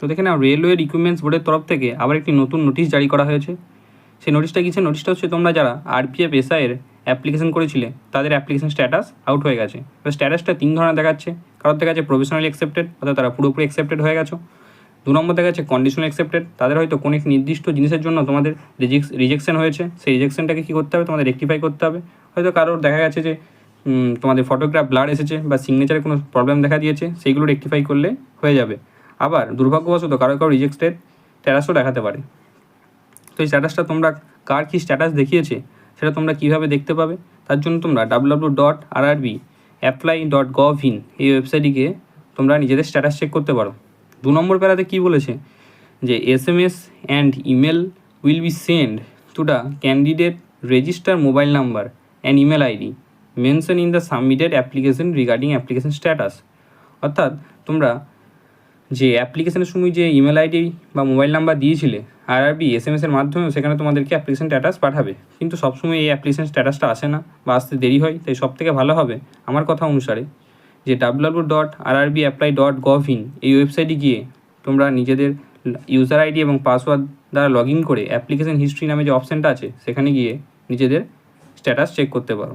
তো দেখে নাও railway recruitments বোর্ডের তরফ থেকে আবার একটি নতুন নোটিশ জারি করা হয়েছে। সেই নোটিশটা কিসের নোটিশটা হচ্ছে তোমরা যারা আরপিএফ এসআইয়ের অ্যাপ্লিকেশন করেছিলে, তাদের অ্যাপ্লিকেশন স্ট্যাটাস আউট হয়ে গেছে। এবার স্ট্যাটাসটা তিন ধরনের দেখাচ্ছে। কারোর দেখাচ্ছে প্রফেশনালি অ্যাকসেপ্টেড অর্থাৎ তারা পুরোপুরি অ্যাকসেপ্টেড হয়ে গেছো। দু নম্বর দেখা দেখাচ্ছে কন্ডিশনাল অ্যাকসেপ্টেড তাদের হয়তো কোনো একটি নির্দিষ্ট জিনিসের জন্য তোমাদের রিজেকশন হয়েছে। সেই রিজেকশনটাকে কী করতে হবে? তোমাদের রেক্টিফাই করতে হবে। হয়তো কারোর দেখা গেছে যে তোমাদের ফটোগ্রাফ ব্লার এসেছে বা সিগনেচারে কোনো প্রবলেম দেখা দিয়েছে, সেইগুলো রেক্টিফাই করলে হয়ে যাবে। আবার দুর্ভাগ্যবশত কারও কারও রিজেক্টেড স্ট্যাটাসও দেখাতে পারে। তো এই স্ট্যাটাসটা তোমরা কার কী স্ট্যাটাস দেখিয়েছে, সেটা তোমরা কীভাবে দেখতে পাবে? তার জন্য তোমরা ডাব্লু ডট আর আরবি অ্যাপ্লাই ডট গভ ইন এই ওয়েবসাইটে গিয়ে তোমরা নিজেদের স্ট্যাটাস চেক করতে পারো। দু নম্বর প্যারাতে কী বলেছে? যে S M S and email will be send to the candidate register mobile number and email ID mention in the submitted application regarding application status অর্থাৎ তোমরা যে অ্যাপ্লিকেশনের সময় যে ইমেল আইডি বা মোবাইল নাম্বার দিয়েছিলে আর আরবি এস এম এসের মাধ্যমেও সেখানে তোমাদেরকে অ্যাপ্লিকেশন স্ট্যাটাস পাঠাবে। কিন্তু সবসময় এই অ্যাপ্লিকেশন স্ট্যাটাসটা আসে না বা আসতে দেরি হয়, তাই সব থেকে ভালো হবে আমার কথা অনুসারে যে ডাব্লু ডট আর আরবি অ্যাপ্লাই ডট গভ ইন এই ওয়েবসাইটে গিয়ে তোমরা নিজেদের ইউজার আইডি এবং পাসওয়ার্ড দ্বারা লগ ইন করে অ্যাপ্লিকেশন হিস্ট্রি নামে যে অপশানটা আছে, সেখানে গিয়ে নিজেদের স্ট্যাটাস চেক করতে পারো।